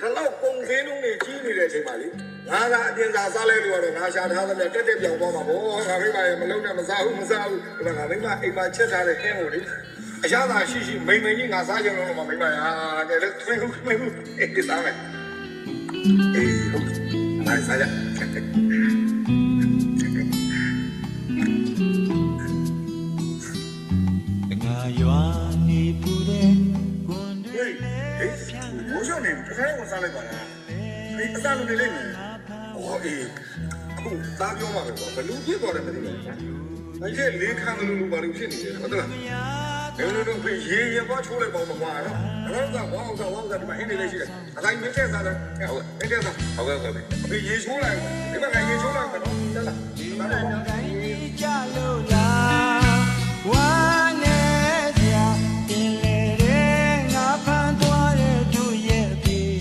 ဒီလောက်ပုံစင်းလုံးတွေကြီးနေတဲ့အချိန်မှာလေငါကအပြင်စာစားလဲလို့ကတော့ငါရှာထားတယ်တက်တက်ပြောင်းသွားမှာဗောငါမိမရဲ့မလုံးနဲ့မစားဘူးမစားဘူးဒီမှာငါမိမအိမ်မှာချက်ထားတဲ့ခင်းကိုလေအရသာရှိရှိမိန်မိန်ကြီးငါစားကြလို့တော့မိမရာကဲလေထွေးခုမင်းဘူးအေးစားမယ်အေးဟုတ်ငါစားကြငါရွာနေပူ ဘိုးရှောင်းနေတစ်ခါဝင်စားလိုက်ပါလားဒီအစားလုံးနေလိမ့်မယ်ဟောအေးအခုသားပြောမှာပဲကွာဘလူဖြစ်သွားတယ်မသိဘူးအဲ့ဒီလေးခံလို့လို့ဘာလို့ဖြစ်နေလဲဟုတ်လားဘယ်လိုလုပ်ပြီးရေရပေါ်ချိုးလိုက်ပါမကွာနော်အဲ့ဒါကဝေါအောင်ဝေါအောင်ဒီမှာဟင်းနေလေးရှိတယ်အတိုင်းမင်းချက်စားတယ်ဟုတ်ကဲ့တဲ့စားဟုတ်ကဲ့ဟုတ်ကဲ့ဒီရေချိုးလိုက်ဒီမှာက